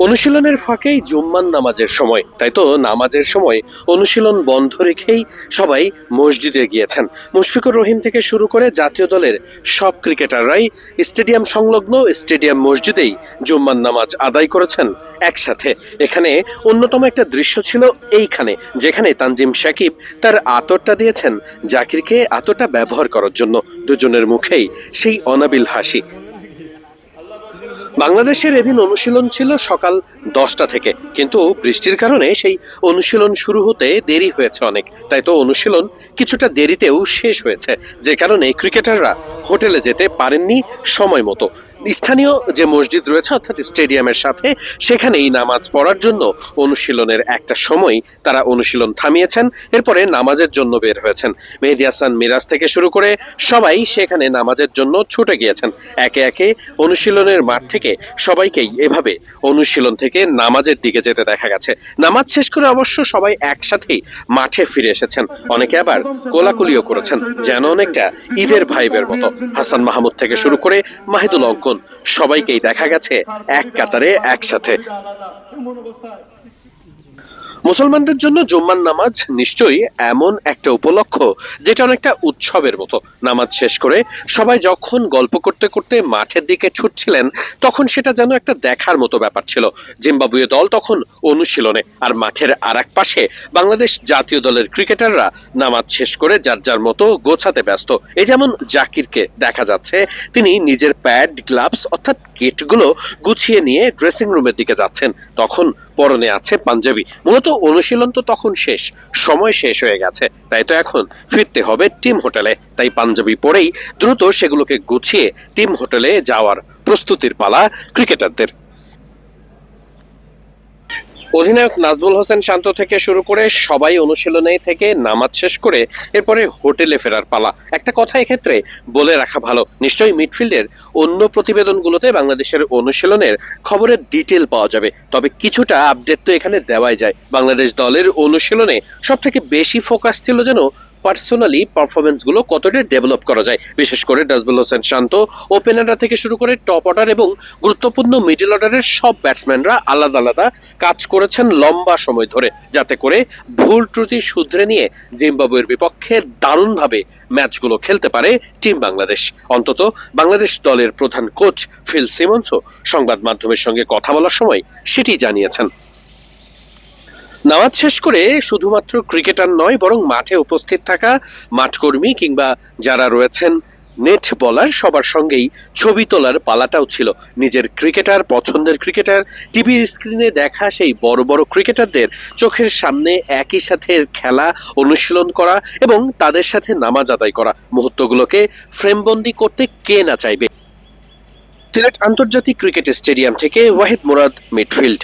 অনুশীলনের ফাঁকেই জুম্মান নামাজের সময়, তাই তো? নামাজের সময় অনুশীলন বন্ধ রেখেই সবাই মসজিদে গিয়েছেন। মুশফিকুর রহিম থেকে শুরু করে জাতীয় দলের সব ক্রিকেটাররাই স্টেডিয়াম সংলগ্ন স্টেডিয়াম মসজিদেই জুম্মান নামাজ আদায় করেছেন একসাথে। এখানে অন্যতম একটা দৃশ্য ছিল এইখানে, যেখানে তানজিম সাকিব তার আতরটা দিয়েছেন জাকিরকে আতরটা ব্যবহার করার জন্য। দুজনের মুখেই সেই অনাবিল হাসি। বাংলাদেশের এদিন অনুশীলন ছিল সকাল দশটা থেকে। কিন্তু বৃষ্টির কারণে সেই অনুশীলন শুরু হতে দেরি হয়েছে অনেক। তাই তো অনুশীলন কিছুটা দেরিতেও শেষ হয়েছে। যে কারণে ক্রিকেটাররা হোটেলে যেতে পারেননি সময় মতো। স্থানীয় যে মসজিদ রয়েছে, অর্থাৎ স্টেডিয়ামের সাথে, সেখানেই নামাজ পড়ার জন্য অনুশীলনের একটা সময় তারা অনুশীলন থামিয়েছেন। এরপরে নামাজের জন্য বের হয়েছেন। মেহেদি হাসান মিরাজ থেকে শুরু করে সবাই সেখানে নামাজের জন্য ছুটে গিয়েছেন। একে একে অনুশীলনের মাঠ থেকে সবাইকেই এভাবে অনুশীলন থেকে নামাজের দিকে যেতে দেখা গেছে। নামাজ শেষ করে অবশ্য সবাই একসাথেই মাঠে ফিরে এসেছেন। অনেকে আবার কোলাকুলিও করেছেন, যেন অনেকটা ঈদের ভাইবের মতো। হাসান মাহমুদ থেকে শুরু করে মাহিদুল অঙ্কন। সবাইকেই দেখা গেছে এক কাতারে একসাথে। মুসলমানদের জন্য জুম্মার নামাজ নিশ্চয়ই এমন একটা উপলক্ষ, যেটা অনেকটা উৎসবের মতো। নামাজ শেষ করে সবাই যখন গল্প করতে করতে মাঠের দিকে ছুটছিলেন, তখন সেটা যেন একটা দেখার মতো ব্যাপার ছিল। জিম্বাবুয়ে দল তখন অনুশীলনে, আর মাঠের আর এক পাশে বাংলাদেশ জাতীয় দলের ক্রিকেটাররা নামাজ শেষ করে যার যার মতো গোছাতে ব্যস্ত। এই যেমন জাকিরকে দেখা যাচ্ছে, তিনি নিজের প্যাড, গ্লাভস অর্থাৎ কিটগুলো গুছিয়ে নিয়ে ড্রেসিং রুমের দিকে যাচ্ছেন। তখন পরনে আছে পাঞ্জাবি। মূলত অনুশীলন তো তখন শেষ, সময় শেষ হয়ে গেছে। তাই তো এখন ফিরতে হবে টিম হোটেলে। তাই পাঞ্জাবি পরেই দ্রুত সেগুলোকে গুছিয়ে টিম হোটেলে যাওয়ার প্রস্তুতির পালা ক্রিকেটারদের। অধিনায়ক নাজবুল হোসেন শান্ত থেকে শুরু করে সবাই অনুশীলনে থেকে নামাজ শেষ করে এরপরে হোটেলে ফেরার পালা। একটা কথা এক্ষেত্রে বলে রাখা ভালো। নিশ্চয়ই মিডফিল্ডের অন্য প্রতিবেদনগুলোতে বাংলাদেশের অনুশীলনের খবরের ডিটেল পাওয়া যাবে। তবে কিছুটা আপডেট তো এখানে দেওয়াই যায়। বাংলাদেশ দলের অনুশীলনে সব থেকে বেশি ফোকাস ছিল যেন পার্সোনালি পারফরমেন্সগুলো কতটা ডেভেলপ করা যায়? বিশেষ করে নাজমুল হোসেন শান্ত ওপেনাররা থেকে শুরু করে টপ অর্ডার এবং গুরুত্বপূর্ণ মিডল অর্ডারের সব ব্যাটসম্যানরা আলাদা আলাদা কাজ করেছেন লম্বা সময় ধরে, যাতে করে ভুল ত্রুটি শুধরে নিয়ে জিম্বাবুয়ের বিপক্ষে দারুণভাবে ম্যাচগুলো খেলতে পারে টিম বাংলাদেশ। অন্তত বাংলাদেশ দলের প্রধান কোচ ফিল সিমন্সও সংবাদ মাধ্যমের সঙ্গে কথা বলার সময় সেটি জানিয়েছেন। নামাজ শেষ করে শুধুমাত্র ক্রিকেটার নয়, বরং মাঠে উপস্থিত থাকা মাঠকর্মী কিংবা যারা রয়েছেন নেট বলার সবার সঙ্গেই ছবি তোলার পালাটাও ছিল। নিজের ক্রিকেটার, পছন্দের ক্রিকেটার টিভির স্ক্রিনে দেখা সেই বড় বড় ক্রিকেটারদের চোখের সামনে একই সাথে খেলা, অনুশীলন করা এবং তাদের সাথে নামাজ আদায় করা। মুহূর্তগুলোকে ফ্রেমবন্দি করতে কে না চাইবে? সিলেট আন্তর্জাতিক ক্রিকেট স্টেডিয়াম থেকে ওয়াহিদ মুরাদ, মিডফিল্ড।